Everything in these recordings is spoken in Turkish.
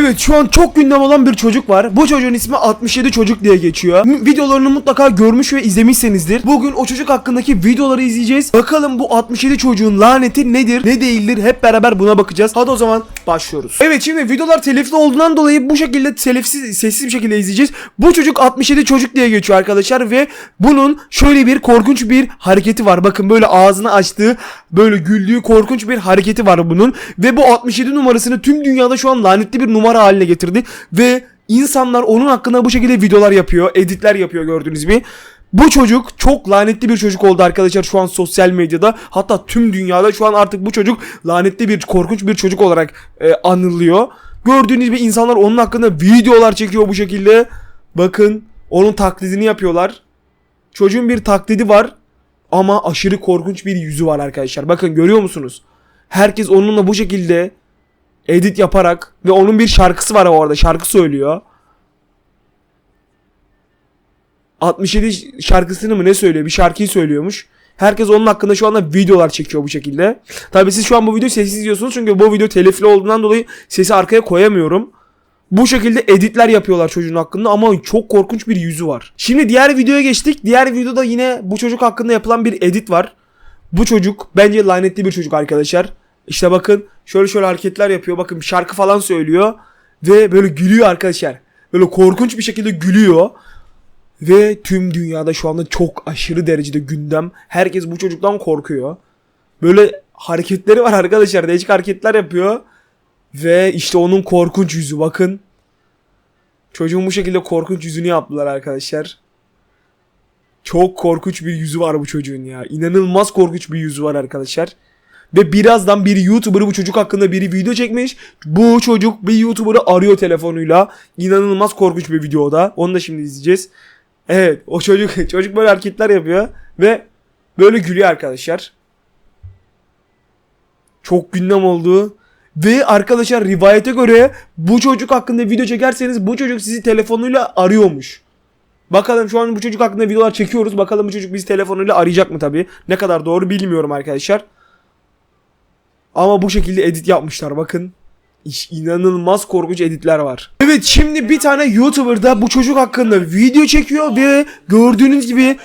Evet şu an çok gündem olan bir çocuk var. Bu çocuğun ismi 67 çocuk diye geçiyor. Videolarını mutlaka görmüş ve izlemişsinizdir. Bugün o çocuk hakkındaki videoları izleyeceğiz. Bakalım bu 67 çocuğun laneti nedir ne değildir hep beraber buna bakacağız. Hadi o zaman başlıyoruz. Evet şimdi videolar telifli olduğundan dolayı bu şekilde telifsiz sessiz bir şekilde izleyeceğiz. Bu çocuk 67 çocuk diye geçiyor arkadaşlar ve bunun şöyle bir korkunç bir hareketi var. Bakın böyle ağzını açtığı böyle güldüğü korkunç bir hareketi var bunun ve bu 67 numarasını tüm dünyada şu an lanetli bir numara haline getirdi ve insanlar onun hakkında bu şekilde videolar yapıyor, editler yapıyor gördüğünüz gibi. Bu çocuk çok lanetli bir çocuk oldu arkadaşlar şu an sosyal medyada. Hatta tüm dünyada şu an artık bu çocuk lanetli bir korkunç bir çocuk olarak e, anılıyor. Gördüğünüz gibi insanlar onun hakkında videolar çekiyor bu şekilde. Bakın onun taklidini yapıyorlar. Çocuğun bir taklidi var ama aşırı korkunç bir yüzü var arkadaşlar. Bakın görüyor musunuz? Herkes onunla bu şekilde edit yaparak ve onun bir şarkısı var orada şarkı söylüyor. 67 şarkısını mı ne söylüyor? Bir şarkıyı söylüyormuş. Herkes onun hakkında şu anda videolar çekiyor bu şekilde. Tabii siz şu an bu videoyu sessiz izliyorsunuz çünkü bu video telifli olduğundan dolayı sesi arkaya koyamıyorum. Bu şekilde editler yapıyorlar çocuğun hakkında ama çok korkunç bir yüzü var. Şimdi diğer videoya geçtik. Diğer videoda yine bu çocuk hakkında yapılan bir edit var. Bu çocuk bence lanetli bir çocuk arkadaşlar. İşte bakın şöyle şöyle hareketler yapıyor. Bakın şarkı falan söylüyor. Ve böyle gülüyor arkadaşlar. Böyle korkunç bir şekilde gülüyor. Ve tüm dünyada şu anda çok aşırı derecede gündem. Herkes bu çocuktan korkuyor. Böyle hareketleri var arkadaşlar. Değişik hareketler yapıyor. Ve işte onun korkunç yüzü bakın. Çocuğun bu şekilde korkunç yüzünü yaptılar arkadaşlar. Çok korkunç bir yüzü var bu çocuğun ya. İnanılmaz korkunç bir yüzü var arkadaşlar. Ve birazdan bir YouTuber bu çocuk hakkında biri video çekmiş. Bu çocuk bir YouTuber'ı arıyor telefonuyla. İnanılmaz korkunç bir videoda. Onu da şimdi izleyeceğiz. Evet o çocuk çocuk böyle hareketler yapıyor ve böyle gülüyor arkadaşlar. Çok gündem oldu. Ve arkadaşlar rivayete göre bu çocuk hakkında video çekerseniz bu çocuk sizi telefonuyla arıyormuş. Bakalım şu an bu çocuk hakkında videolar çekiyoruz. Bakalım bu çocuk bizi telefonuyla arayacak mı tabi. Ne kadar doğru bilmiyorum arkadaşlar. Ama bu şekilde edit yapmışlar bakın. İş, inanılmaz korkunç editler var. Evet şimdi bir tane YouTuber da bu çocuk hakkında video çekiyor ve gördüğünüz gibi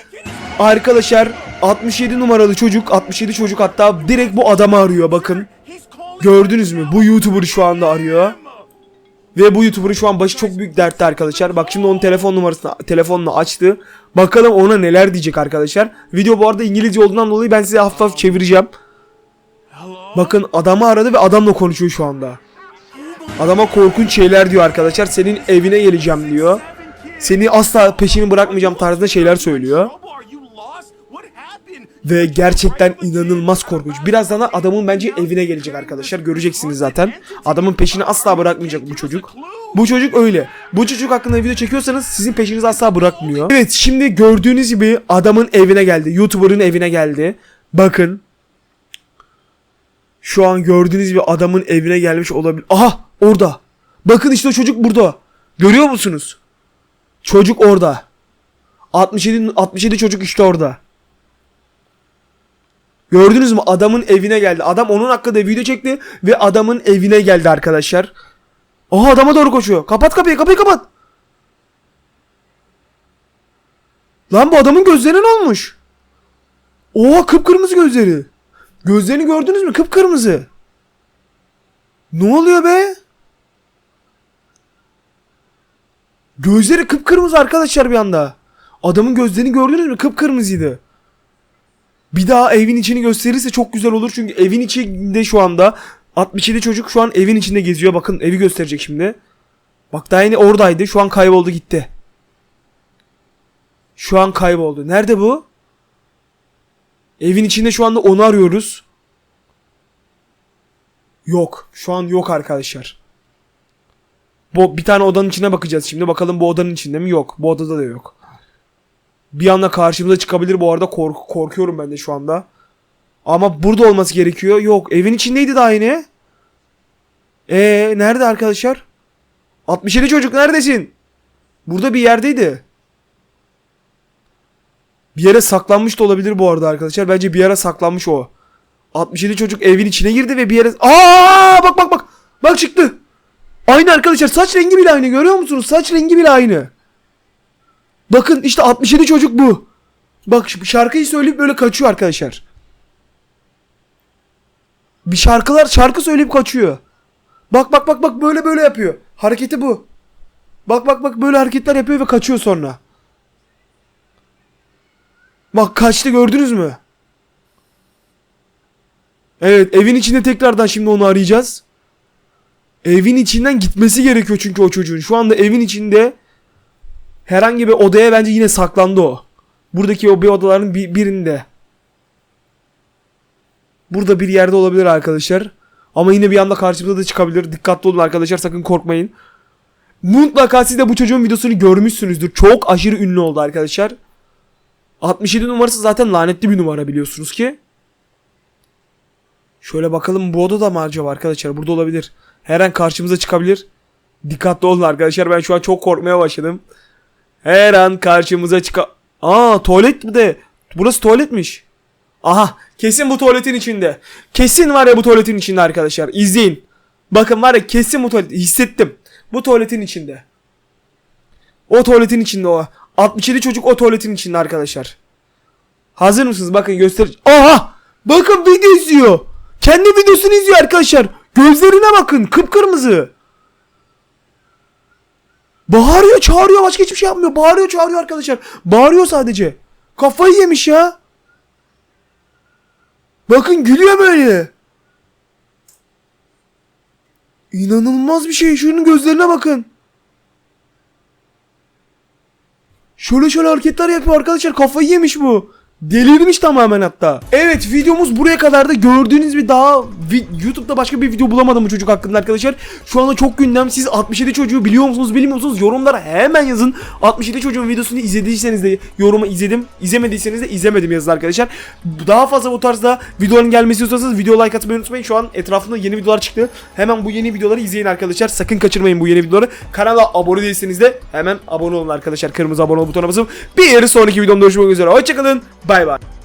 arkadaşlar 67 numaralı çocuk 67 çocuk hatta direkt bu adamı arıyor bakın. Gördünüz mü? Bu YouTuber'ı şu anda arıyor. Ve bu YouTuber'ın şu an başı çok büyük dertte arkadaşlar. Bak şimdi onun telefon numarasını telefonunu açtı. Bakalım ona neler diyecek arkadaşlar. Video bu arada İngilizce olduğundan dolayı ben size hafif hafif çevireceğim. Bakın adamı aradı ve adamla konuşuyor şu anda. Adama korkunç şeyler diyor arkadaşlar. Senin evine geleceğim diyor. Seni asla peşini bırakmayacağım tarzında şeyler söylüyor. Ve gerçekten inanılmaz korkunç. Birazdan da adamın bence evine gelecek arkadaşlar. Göreceksiniz zaten. Adamın peşini asla bırakmayacak bu çocuk. Bu çocuk öyle. Bu çocuk hakkında video çekiyorsanız sizin peşinizi asla bırakmıyor. Evet şimdi gördüğünüz gibi adamın evine geldi. YouTuber'ın evine geldi. Bakın. Şu an gördüğünüz gibi adamın evine gelmiş olabilir. Aha orada. Bakın işte o çocuk burada. Görüyor musunuz? Çocuk orada. 67 67 çocuk işte orada. Gördünüz mü? Adamın evine geldi. Adam onun hakkında video çekti ve adamın evine geldi arkadaşlar. Aha adama doğru koşuyor. Kapat kapıyı, kapıyı kapat. Lan bu adamın gözleri ne olmuş? Oha kıpkırmızı gözleri. Gözlerini gördünüz mü? Kıpkırmızı. Ne oluyor be? Gözleri kıpkırmızı arkadaşlar bir anda. Adamın gözlerini gördünüz mü? Kıpkırmızıydı. Bir daha evin içini gösterirse çok güzel olur. Çünkü evin içinde şu anda 67 çocuk şu an evin içinde geziyor. Bakın evi gösterecek şimdi. Bak daha yeni oradaydı. Şu an kayboldu gitti. Şu an kayboldu. Nerede bu? Evin içinde şu anda onu arıyoruz. Yok. Şu an yok arkadaşlar. Bu bir tane odanın içine bakacağız şimdi. Bakalım bu odanın içinde mi? Yok. Bu odada da yok. Bir anda karşımıza çıkabilir bu arada. Kork korkuyorum ben de şu anda. Ama burada olması gerekiyor. Yok. Evin içindeydi daha yine. Ee nerede arkadaşlar? 67 çocuk neredesin? Burada bir yerdeydi. Bir yere saklanmış da olabilir bu arada arkadaşlar. Bence bir yere saklanmış o. 67 çocuk evin içine girdi ve bir yere... Aa bak bak bak. Bak çıktı. Aynı arkadaşlar saç rengi bile aynı görüyor musunuz? Saç rengi bile aynı. Bakın işte 67 çocuk bu. Bak şarkıyı söyleyip böyle kaçıyor arkadaşlar. Bir şarkılar şarkı söyleyip kaçıyor. Bak bak bak bak böyle böyle yapıyor. Hareketi bu. Bak bak bak böyle hareketler yapıyor ve kaçıyor sonra. Bak kaçtı gördünüz mü? Evet evin içinde tekrardan şimdi onu arayacağız. Evin içinden gitmesi gerekiyor çünkü o çocuğun. Şu anda evin içinde herhangi bir odaya bence yine saklandı o. Buradaki o bir odaların bir, birinde. Burada bir yerde olabilir arkadaşlar. Ama yine bir anda karşımıza da çıkabilir. Dikkatli olun arkadaşlar sakın korkmayın. Mutlaka siz de bu çocuğun videosunu görmüşsünüzdür. Çok aşırı ünlü oldu arkadaşlar. 67 numarası zaten lanetli bir numara biliyorsunuz ki. Şöyle bakalım bu odada mı acaba arkadaşlar? Burada olabilir. Her an karşımıza çıkabilir. Dikkatli olun arkadaşlar. Ben şu an çok korkmaya başladım. Her an karşımıza çıka... Aa tuvalet mi de? Burası tuvaletmiş. Aha kesin bu tuvaletin içinde. Kesin var ya bu tuvaletin içinde arkadaşlar. İzleyin. Bakın var ya kesin bu tuvalet. Hissettim. Bu tuvaletin içinde. O tuvaletin içinde o. 67 çocuk o tuvaletin içinde arkadaşlar. Hazır mısınız? Bakın göster. Aha! Bakın video izliyor. Kendi videosunu izliyor arkadaşlar. Gözlerine bakın. Kıpkırmızı. Bağırıyor çağırıyor başka hiçbir şey yapmıyor. Bağırıyor çağırıyor arkadaşlar. Bağırıyor sadece. Kafayı yemiş ya. Bakın gülüyor böyle. İnanılmaz bir şey. Şunun gözlerine bakın. Şöyle şöyle hareketler yapıyor arkadaşlar. Kafayı yemiş bu. Delirmiş tamamen hatta. Evet videomuz buraya kadar da gördüğünüz bir daha YouTube'da başka bir video bulamadım bu çocuk hakkında arkadaşlar. Şu anda çok gündem. Siz 67 çocuğu biliyor musunuz bilmiyor musunuz? Yorumlara hemen yazın. 67 çocuğun videosunu izlediyseniz de yorumu izledim. izlemediyseniz de izlemedim yazın arkadaşlar. Daha fazla bu tarzda videoların gelmesi istiyorsanız video like atmayı unutmayın. Şu an etrafında yeni videolar çıktı. Hemen bu yeni videoları izleyin arkadaşlar. Sakın kaçırmayın bu yeni videoları. Kanala abone değilseniz de hemen abone olun arkadaşlar. Kırmızı abone ol butonuna basıp bir sonraki videomda görüşmek üzere. Hoşçakalın. バイバイ。